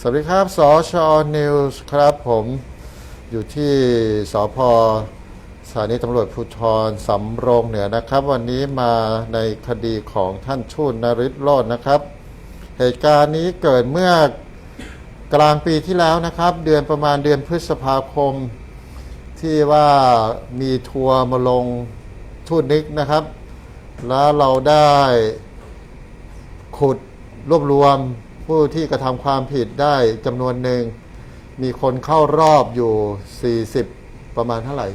สวัสดีครับ สชนิวส์ครับผมอยู่ที่สพสถานีตำรวจภูธรสำโรงเหนือนะครับ วันนี้มาในคดีของท่านชูนนริศโรจน์นะครับ เหตุการณ์นี้เกิดเมื่อกลางปีที่แล้วนะครับ เดือนประมาณเดือนพฤษภาคม ที่ว่ามีทัวร์มาลงทูตนิกนะครับ แล้วเราได้ขุดรวบรวม ผู้ที่กระทำความผิดได้จำนวนหนึ่ง มีคนเข้ารอบอยู่ 40 ประมาณเท่าไหร่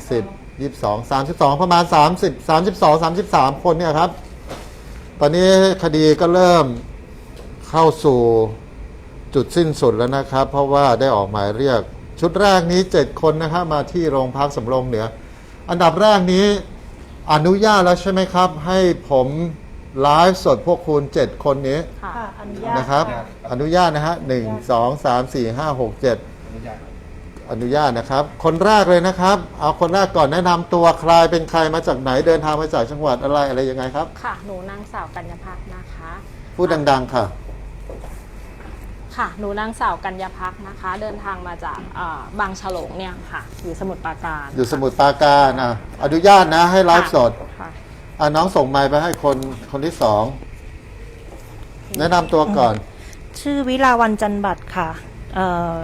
20 22 32 ประมาณ 30 32 33 คนเนี่ยครับ ตอนนี้คดีก็เริ่มเข้าสู่จุดสิ้นสุดแล้วนะครับ เพราะว่าได้ออกหมายเรียก ชุดแรกนี้ 7 คนนะครับมาที่โรงพักสำโรงเหนือ อันดับแรกนี้อนุญาตแล้วใช่ไหมครับ ให้ผม ไลฟ์สดพวกคุณ 7 คนนี้ค่ะค่ะอนุญาตนะครับ อนุญาตนะฮะหนึ่งสองสามสี่ห้าหกเจ็ดอนุญาตนะครับ คนแรกเลยนะครับ เอาคนแรกก่อนแนะนำตัวใครเป็นใครมาจากไหนเดินทางมาจากจังหวัดอะไรอะไรยังไงครับ ค่ะ หนูนางสาวกัญญาพักนะคะ พูดดัง ๆ ค่ะ ค่ะ หนูนางสาวกัญญาพักนะคะ เดินทางมาจากเอ่อบางฉลงเนี่ยค่ะ อยู่สมุทรปราการ อยู่สมุทรปราการอะอนุญาตนะให้ไลฟ์สดค่ะ อะน้องส่งไมค์ไปให้คนคนที่สอง แนะนำตัวก่อน ชื่อวิลาวันจันบัตรค่ะ เอ่อ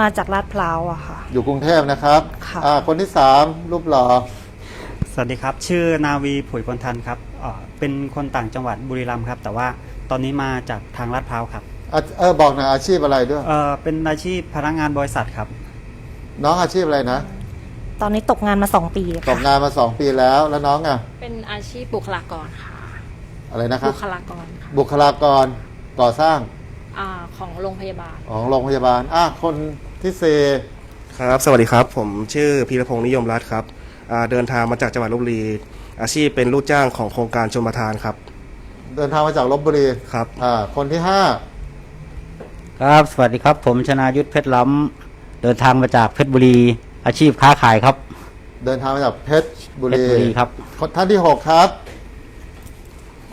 มาจากลาดพร้าวอะค่ะ อยู่กรุงเทพนะครับค่ะ อะคนที่สามรูปหล่อสวัสดีครับ ชื่อนาวีผุยพลทันครับเอ่อเป็นคนต่างจังหวัดบุรีรัมย์ครับ แต่ว่าตอนนี้มาจากทางลาดพร้าวครับอะเออบอกหน่อยอาชีพอะไรด้วย เอ่อเป็นอาชีพพนักงานบริษัทครับ น้องอาชีพอะไรนะ ตอนนี้ตกงานมาสองปีตค่ะกงานมาสองปีแล้วแล้วน้องอะ เป็นอาชีพบุคลากรค่ะ อะไรนะครับบุคลากรค่ะบุคลากรก่อสร้างอ่าของโรงพยาบาล ของโรงพยาบาล อะ คนที่สี่ครับ สวัสดีครับ ผมชื่อพีรพงศ์นิยมรัตน์ครับอ่าเดินทางมาจากจังหวัดลบบุรี อาชีพเป็นลูกจ้างของโครงการชมประทานครับเดินทางมาจากลบบุรีครับ อ่าคนที่ห้าครับ สวัสดีครับ ผมชนายุทธเพชรล้ำเดินทางมาจากเพชรบุรี อาชีพค้าขายครับ เดินทางมาจากเพชรบุรีเพชรบุรีครับ คนท่านที่หกครับ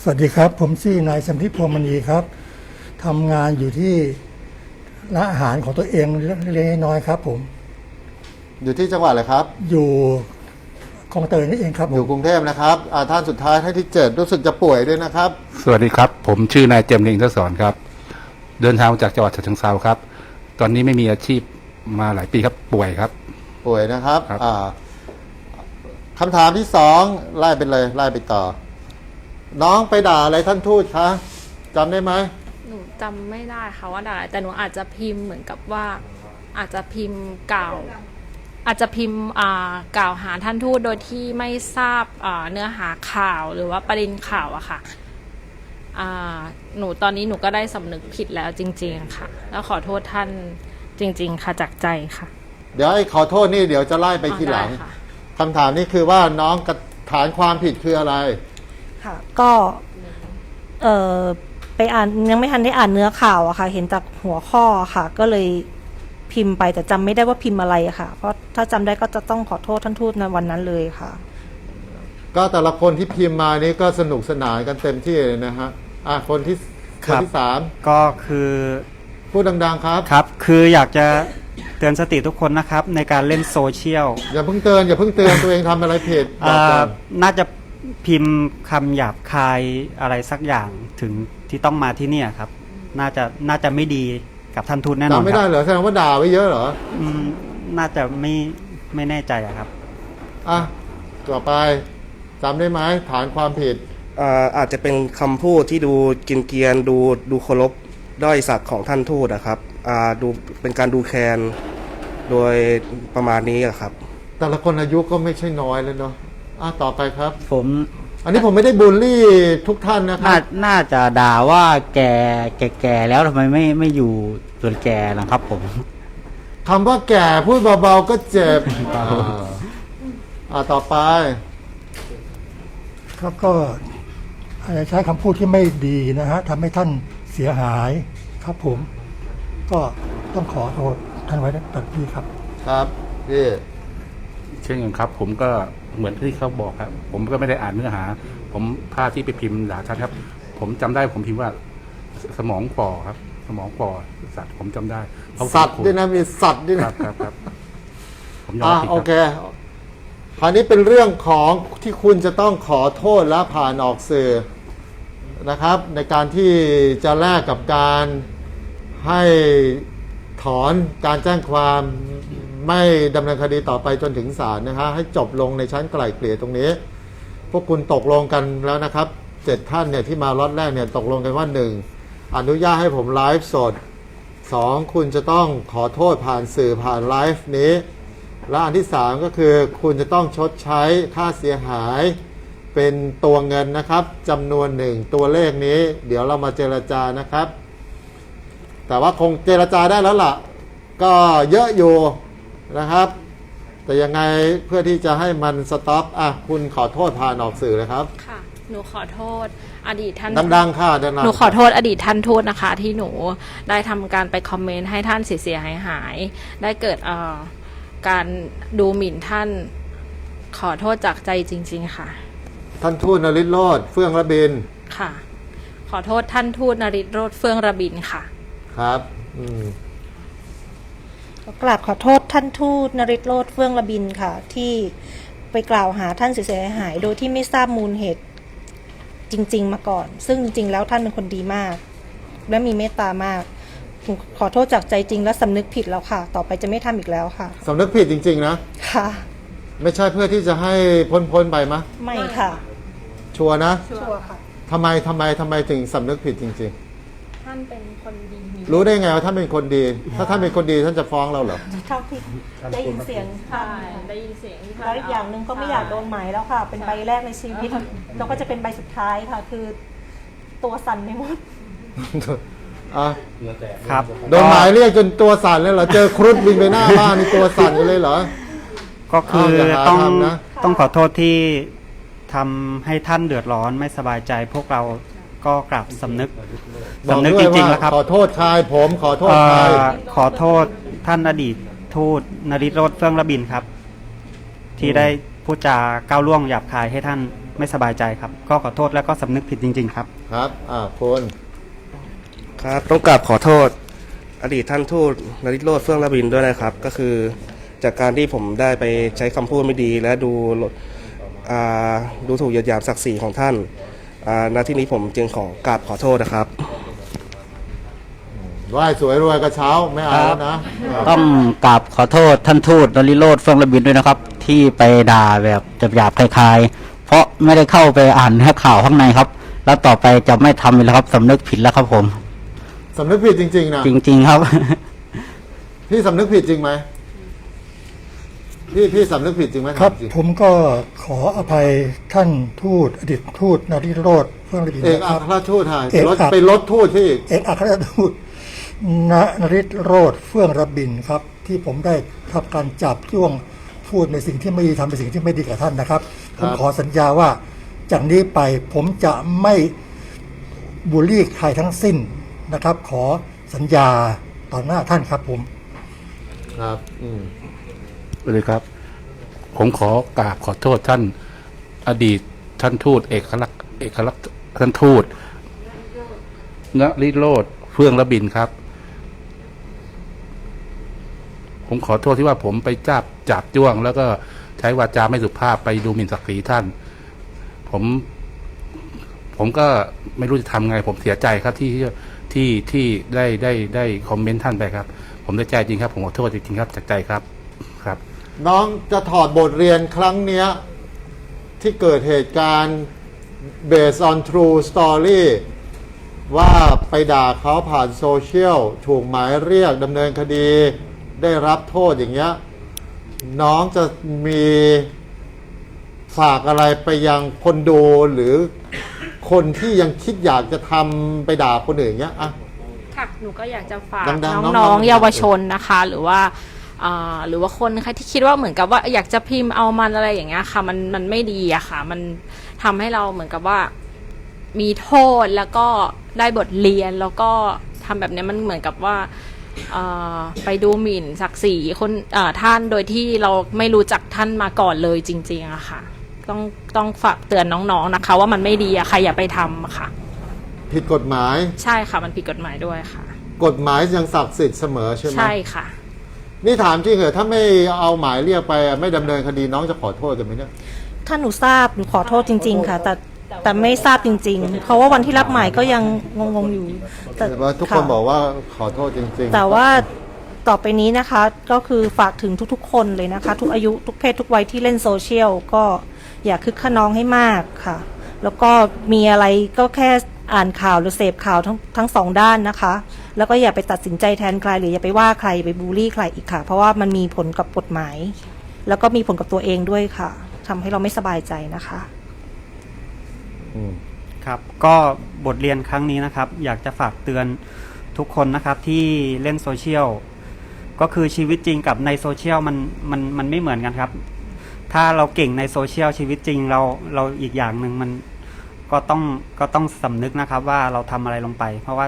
สวัสดีครับ ผมชื่อนายสัมพิพวงมณีครับทำงานอยู่ที่ร้านอาหารของตัวเองเล็กๆน้อยๆครับ ผมอยู่ที่จังหวัดอะไรครับ อยู่คลองเตยนี่เองครับผอยู่มกรุงเทพนะครับอ่าท่านสุดท้ายท่านที่เจ็ดรู้สึกจะป่วยด้วยนะครับ สวัสดีครับ ผมชื่อนายเจมส์ลิงทศรครับ เดินทางมาจากจังหวัดฉะเชิงเทราครับ ตอนนี้ไม่มีอาชีพมาหลายปีครับป่วยครับ ป่วยนะครับครับ อ่าคำถามที่สองไล่ไปเลย ไล่ไปต่อ น้องไปด่าอะไรท่านทูตคะจำได้ไหม หนูจำไม่ได้ค่ะว่าด่าอะไรแต่หนูอาจจะพิมพ์เหมือนกับว่า อาจจะพิมพ์กล่าว อาจจะพิมพ์อ่ากล่าวหาท่านทูตโดยที่ไม่ทราบอ่าเนื้อหาข่าวหรือว่าประเด็นข่าวอะค่ะอ่าหนูตอนนี้หนูก็ได้สำนึกผิดแล้วจริง ๆ ค่ะ แล้วขอโทษท่านจริง ๆ ค่ะจากใจค่ะ เดี๋ยวไอ้ขอโทษนี่เดี๋ยวจะไล่ไปทีหลัง อ๋อได้ค่ะ คำถามนี้คือว่าน้องกระฐานความผิดคืออะไร ค่ะ ก็ เอ่อไปอ่านยังไม่ทันได้อ่านเนื้อข่าวอะค่ะ เห็นจากหัวข้อค่ะ ก็เลยพิมพ์ไปแต่จำไม่ได้ว่าพิมพ์อะไรอะค่ะ เพราะถ้าจำได้ก็จะต้องขอโทษท่านทูตในวันนั้นเลยค่ะ ก็แต่ละคนที่พิมพ์มานี่ก็สนุกสนานกันเต็มที่เลยนะฮะ อะคนที่คครันบที่สามก็คือพูดดังๆครับ ครับ คืออยากจะ เตือนสติทุกคนนะครับ ในการเล่นโซเชียลอย่าเพิ่งเตือนอย่าเพิ่งเตือนตัวเองทำอะไรผิดบอ่อกก่าอน น่าจะพิมพ์คำหยาบคายอะไรสักอย่างถึงที่ต้องมาที่เนี่ยครับ น่าจะน่าจะไม่ดีกับท่านทูตแน่นอนจำไม่คได้รับเหรอแสดงว่าด่าไว้เยอะเหรอ อืมน่าจะไม่ไม่แน่ใจอะครับ อะ ต่อไปจำได้ไหมฐานความผิด อ่าอาจจะเป็นคำพูดที่ดูกินเกรียนดูดูเคารพด้อยศักดิ์ของท่านทูตนะครับอ่าดูเป็นการดูแคลน โดยประมาณนี้อะครับ แต่ละคนอายุก็ไม่ใช่น้อยเลยเนาะอะต่อไปครับ ผมอันนี้ผมไม่ได้บูลลี่ทุกท่านนะคน่ารับ น่าจะด่าว่าแก่แก่แก่แล้วทำไมไม่ไม่อยู่ส่วนแก่นะครับผม คำว่าแก่พูดเบาๆก็เจ็บ อ่าอะต่อไป ครับก็อาจจะใช้คำพูดที่ไม่ดีนะฮะทำให้ท่านเสียหายครับผม ก็ต้องขอโทษ ท่านไว้ตัดพี่ครับ ครับพี่เช่นกันครับ ผมก็เหมือนที่เขาบอกครับ ผมก็ไม่ได้อ่านเนื้อหา ผมภาพที่ไปพิมพ์ด่าท่านครับ ผมจำได้ผมพิมพ์ว่า สมองฝ่อครับ สมองฝ่อสัตว์ผมจำได้เขาสัตว์ด้วยนะมีสัตว์ด้วยคนะรับครับครับผมยอมอ่ารับผิดโอครับเคคราวนี้เป็นเรื่องของที่คุณจะต้องขอโทษและผ่านออกสื่อนะครับ ในการที่จะแลกกับการให้ ถอนการแจ้งความไม่ดำเนินคดีต่อไปจนถึงศาลนะฮะให้จบลงในชั้นไกล่เกลี่ยตรงนี้ พวกคุณตกลงกันแล้วนะครับเจ็ดท่านเนี่ยที่มาล็อตแรกเนี่ยตกลงกันว่าหนึ่งอนุญาตให้ผมไลฟ์สดสองคุณจะต้องขอโทษผ่านสื่อผ่านไลฟ์นี้และอันที่สามก็คือคุณจะต้องชดใช้ค่าเสียหายเป็นตัวเงินนะครับจำนวนหนึ่งตัวเลขนี้ เดี๋ยวเรามาเจรจานะครับ แต่ว่าคงเจรจาได้แล้วล่ะ ก็เยอะอยู่นะครับ แต่ยังไงเพื่อที่จะให้มันสต็อปอะคุณขอโทษผ่านออกสื่อเลยครับ ค่ะ หนูขอโทษ อดีตท่านดังๆค่ะดังๆ หนูขอโทษอดีตท่านทูตนะคะ ที่หนูได้ทำการไปคอมเมนต์ให้ท่านเสียหายหายๆได้เกิดเอ่อการดูหมิ่นท่านขอโทษจากใจจริง ๆ ค่ะ ท่านทูตนริศโรธเฟื่องระบิน ค่ะ ขอโทษท่านทูตนริศโรธเฟื่องระบินค่ะ ครับอืมกราบขอโทษท่านทูตนริศโรธเฟื่องระบินค่ะ ที่ไปกล่าวหาท่านเสียหาย โดยที่ไม่ทราบมูลเหตุจริง ๆ มาก่อน ซึ่งจริง ๆ แล้วท่านเป็นคนดีมาก และมีเมตตามากผมขอโทษจากใจจริงและสำนึกผิดแล้วค่ะ ต่อไปจะไม่ทำอีกแล้วค่ะสำนึกผิดจริง ๆ นะ ค่ะ ไม่ใช่เพื่อที่จะให้พ้นๆไปมะ ไม่ค่ะชัวร์นะชัวร์ค่ะ ทำไมทำไมทำไมถึงสำนึกผิดจริง ท่านเป็นคนดีมีๆรู้ได้ไงว่าท่านเป็นคนดี ถ้าท่านเป็นคนดีท่านจะฟ้องเราเหรอ เท่าที่ได้ยินเสียงใช่ได้ยินเสียงที่ท่านแล้วอีกอย่างหนึ่งก็ไม่อยากโดนหมายแล้วค่ะ เป็นใบแรกในชีวิตแล้วก็จะเป็นใบสุดท้ายค่ะ คือ ตัวสั่นไปหมด อะครับ โดนหมายเรียกจนตัวสั่นเลยเหรอ เจอครุฑบินไปหน้าบ้านนี่ตัวสั่นกันเลยเหรอ ก็คือเอาอย่าหาต้องทำนะ ต้องขอโทษที่ทำให้ท่านเดือดร้อนไม่สบายใจพวกเรา ก็กราบสำนึกบอกสำนึกด้จวยริงๆว่าแล้วครับ ขอโทษใครผมขอโทษเอ่ใครอขอโทษท่านอดีตทูตนริศโรธเฟื่องระบินครับ ที่ได้พูดจาก้าวล่วงหยาบคายให้ท่านไม่สบายใจครับ ก็ขอโทษแล้วก็สำนึกผิดจริง ๆ ครับ ครับ อ่าคุณครับต้องกราบขอโทษ อดีตท่านทูตนริศโรธเฟื่องระบินด้วยนะครับ ก็คือจากการที่ผมได้ไปใช้คำพูดไม่ดี และดูอ่าดูถูกเหยียดหยามศักดิ์ศรีของท่านอ่า ณที่นี้ผมจึงขอกราบขอโทษนะครับไหว้สวยรวยกระเช้าไม่เอาแล้วนะต้องกราบขอโทษท่านทูตนริโรธเฟื่องระบินด้วยนะครับ ที่ไปด่าแบบหยาบๆคลายๆ เพราะไม่ได้เข้าไปอ่านแค่ข่าวข้างในครับ แล้วต่อไปจะไม่ทำอีกแล้วครับสำนึกผิดแล้วครับผมสำนึกผิดจริงๆนะจริง ๆ ครับ พี่สำนึกผิดจริงไหม พี่พี่สำนึกผิดจริงไหมครับจงผมก็ขออภัยท่านทูตอดีตทูตนริโรธเฟื่องระบินเอกนะอัครับ ครราชทูตหายเอกรถอัครไปรถทูตที่อีกเอกอัครราชทูตนนริโรธเฟื่องระบินครับ ที่ผมได้ทำการจับจ้วงพูดในสิ่งที่ไม่ดีทำในสิ่งที่ไม่ดีกับท่านนะครับ ผมขอสัญญาว่าจากนี้ไปผมจะไม่บูลลี่ใครทั้งสิ้นนะครับ ขอสัญญาต่อหน้าท่านครับผม ครับ อืม เลยครับ ผมขอกราบขอโทษท่านอดีตท่านทูตเอกลักษณ์เอกลักษณ์ท่านทูตนริโรธเฟื่องระบินครับ ผมขอโทษที่ว่าผมไปจับจับจ้วง แล้วก็ใช้วาจาไม่สุภาพไปดูหมิ่นศักดิ์ศรีท่าน ผม ผมก็ไม่รู้จะทำไง ผมเสียใจครับที่ที่ที่ได้ได้ได้คอมเมนต์ท่านไปครับ ผมได้ใจจริงครับ ผมขอโทษจริงๆครับจากใจครับครับ น้องจะถอดบทเรียนครั้งเนี้ย ที่เกิดเหตุการณ์ based on true story ว่าไปด่าเขาผ่านโซเชียล ถูกหมายเรียกดำเนินคดี ได้รับโทษอย่างเงี้ย น้องจะมีฝากอะไรไปยังคนดูหรือคนที่ยังคิดอยากจะทำไปด่าคนอื่นเงี้ยอะ ค่ะ หนูก็อยากจะฝากดังๆน้องๆน้องๆเยาวชนนะคะ หรือว่าอ่า หรือว่าคนใครที่คิดว่าเหมือนกับว่าอยากจะพิมพ์เอามันอะไรอย่างเงี้ยค่ะ มันมันไม่ดีอะค่ะ มันทำให้เราเหมือนกับว่ามีโทษแล้วก็ได้บทเรียนแล้วก็ทำแบบเนี้ยมันเหมือนกับว่าเอ่อไปดูหมิ่นศักดิ์ศรีคนเอ่อท่านโดยที่เราไม่รู้จักท่านมาก่อนเลยจริงๆอะค่ะ ต้องต้องฝากเตือนน้องๆนะคะ ว่ามันไม่ดีอะค่ะอย่าไปทำอะค่ะ ผิดกฎหมายใช่ค่ะ มันผิดกฎหมายด้วยค่ะ กฎหมายยังศักดิ์สิทธิ์เสมอใช่ไหมใช่ค่ะ นี่ถามจริงเหรอถ้าไม่เอาหมายเรียกไปอะไม่ดำเนินคดีน้องจะขอโทษกันไหมเนี่ย ถ้าหนูทราบหนูขอโทษจริง ๆ ค่ะ แต่แต่ไม่ทราบจริง ๆ เพราะว่าวันที่รับหมายก็ยังงงๆอยู่แต่แต่ว่าทุกคนค่ะบอกว่าขอโทษจริงๆแต่ว่าต่อไปนี้นะคะก็คือฝากถึงทุกๆ คนเลยนะคะ ทุกอายุทุกเพศทุกวัยที่เล่นโซเชียลก็อย่าคึกขนองให้มากค่ะ แล้วก็มีอะไรก็แค่อ่านข่าวหรือเสพข่าวทั้งทั้งสองด้านนะคะ แล้วก็อย่าไปตัดสินใจแทนใคร หรืออย่าไปว่าใครไปบูลลี่ใครอีกค่ะ เพราะว่ามันมีผลกับกฎหมาย แล้วก็มีผลกับตัวเองด้วยค่ะทำให้เราไม่สบายใจนะคะอืมครับก็บทเรียนครั้งนี้นะครับ อยากจะฝากเตือนทุกคนนะครับที่เล่นโซเชียลก็คือชีวิตจริงกับในโซเชียลมันมันมันไม่เหมือนกันครับ ถ้าเราเก่งในโซเชียลชีวิตจริงเราเราอีกอย่างหนึ่งมันก็ต้องก็ต้องสำนึกนะครับว่าเราทำอะไรลงไป เพราะว่า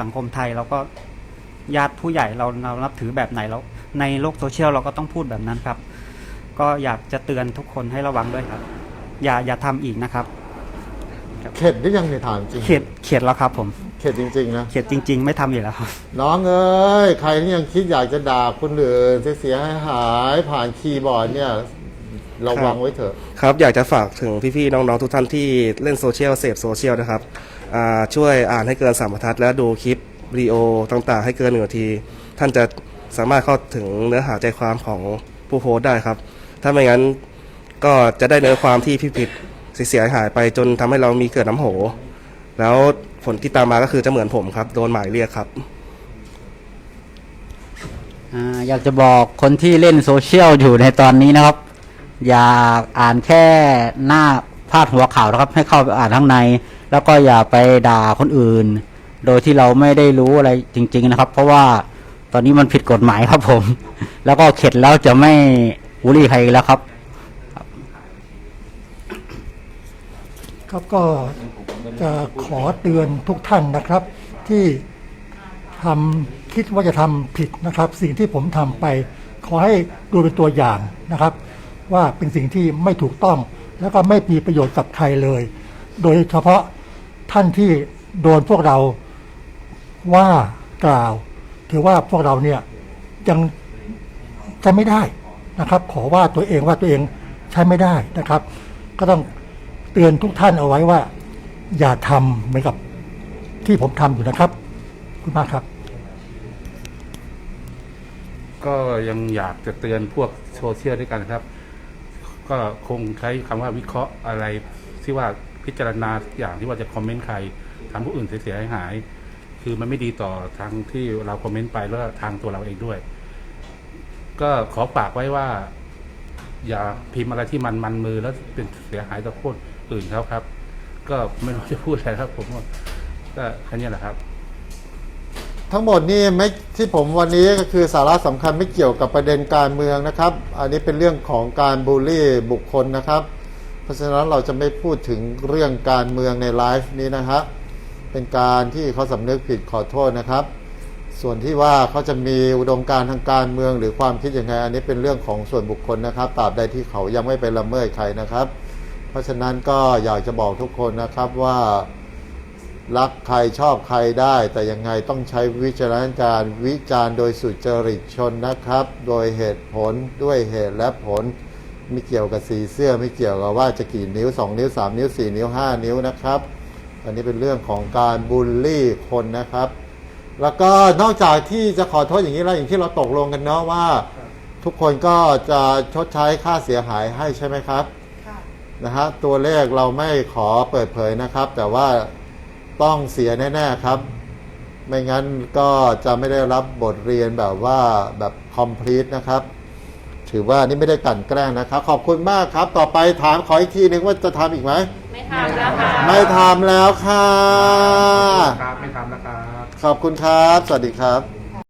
สังคมไทยเราก็ญาติผู้ใหญ่เราเรานับถือแบบไหนแล้วในโลกโซเชียลเราก็ต้องพูดแบบนั้นครับ ก็อยากจะเตือนทุกคนให้ระวังด้วยครับ อย่าอย่าทำอีกนะครับ เข็ดหรือยังเนี่ยถามจริงเข็ดเข็ดแล้วครับผมเข็ดจริง ๆ นะ เข็ดจริง ๆ ไม่ทำอีกแล้วครับ น้องเอ้ย ใครที่ยังคิดอยากจะด่าคนอื่นเสียหายหายๆผ่านคีย์บอร์ดเนี่ยระวังไว้เถอะ ครับอยากจะฝากถึงพี่ๆน้องๆทุกท่านที่เล่นโซเชียลเสพโซเชียลนะครับอ่า ช่วยอ่านให้เกินสามบรรทัด และดูคลิปวิดีโอต่างๆ ให้เกินหนึ่งนาที ท่านจะสามารถเข้าถึงเนื้อหาใจความของผู้โพสได้ครับ ถ้าไม่งั้นก็จะได้เนื้อความที่ผิดๆเสียหายไปจนทำให้เรามีเกิดน้ำโห แล้วผลที่ตามมาก็คือจะเหมือนผมครับ โดนหมายเรียกครับอยากจะบอกคนที่เล่นโซเชียลอยู่ในตอนนี้นะครับ อย่าอ่านแค่หน้าพาดหัวข่าวนะครับ ให้เข้าไปอ่านข้างใน แล้วก็อย่าไปด่าคนอื่น โดยที่เราไม่ได้รู้อะไรจริง ๆนะครับ เพราะว่าตอนนี้มันผิดกฎหมายครับผม แล้วก็เข็ดแล้วจะไม่บูลลี่ใครแล้วครับ ครับก็จะขอเตือนทุกท่านนะครับ ที่ทำคิดว่าจะทำผิดนะครับ สิ่งที่ผมทำไป ขอให้ดูเป็นตัวอย่างนะครับ ว่าเป็นสิ่งที่ไม่ถูกต้อง แล้วก็ไม่มีประโยชน์กับใครเลย โดยเฉพาะ ท่านที่โดนพวกเราว่ากล่าว ถือว่าพวกเราเนี่ยยังใช้ไม่ได้นะครับ ขอว่าตัวเองว่าตัวเองใช้ไม่ได้นะครับ ก็ต้องเตือนทุกท่านเอาไว้ว่า อย่าทำเหมือนกับที่ผมทำอยู่นะครับขอบคุณมากครับ ก็ยังอยากจะเตือนพวกโซเชียลด้วยกันครับ ก็คงใช้คำว่าวิเคราะห์อะไรที่ว่า พิจารณาทุกอย่างที่ว่าจะคอมเมนต์ใครทำผู้อื่นเสียหาย คือมันไม่ดีต่อทางที่เราคอมเมนต์ไปแล้วทางตัวเราเองด้วย ก็ขอฝากไว้ว่า อย่าพิมพ์อะไรที่มันมันมือแล้วเป็นเสียหายต่อคนอื่นเขาครับ ก็ไม่รู้จะพูดอะไรครับ ผมก็แค่นี้แหละครับทั้งหมดนี่ไม่ที่ผมวันนี้ก็คือสาระสำคัญไม่เกี่ยวกับประเด็นการเมืองนะครับ อันนี้เป็นเรื่องของการบูลลี่บุคคลนะครับ เพราะฉะนั้นเราจะไม่พูดถึงเรื่องการเมืองในไลฟ์นี้นะครับ เป็นการที่เขาสำนึกผิดขอโทษนะครับ ส่วนที่ว่าเขาจะมีอุดมการทางการเมืองหรือความคิดยังไงอันนี้เป็นเรื่องของส่วนบุคคลนะครับตราบใดที่เขายังไม่ไปละเมิดใครนะครับ เพราะฉะนั้นก็อยากจะบอกทุกคนนะครับว่ารักใครชอบใครได้ แต่ยังไงต้องใช้วิจารณญาณวิจารณ์โดยสุจริตชนนะครับ โดยเหตุผลด้วยเหตุและผล ไม่เกี่ยวกับสีเสื้อไม่เกี่ยวกับว่าจะกี่นิ้ว 2 นิ้ว 3 นิ้ว 4 นิ้ว 5 นิ้วนะครับ อันนี้เป็นเรื่องของการบูลลี่คนนะครับ แล้วก็นอกจากที่จะขอโทษอย่างนี้แล้วอย่างที่เราตกลงกันเนาะว่า ทุกคนก็จะชดใช้ค่าเสียหายให้ใช่ไหมครับนะฮะตัวเลขเราไม่ขอเปิดเผยนะครับ แต่ว่าต้องเสียแน่ๆครับ ไม่งั้นก็จะไม่ได้รับบทเรียนแบบว่าแบบ complete นะครับ ถือว่านี่ไม่ได้กลั่นแกล้งนะครับ ขอบคุณมากครับ ต่อไปถามขออีกทีนึงว่าจะทำอีกไหม ไม่ทำแล้วค่ะ ไม่ทำแล้วค่ะ ครับไม่ทำแล้วครับ ขอบคุณครับ สวัสดีครับ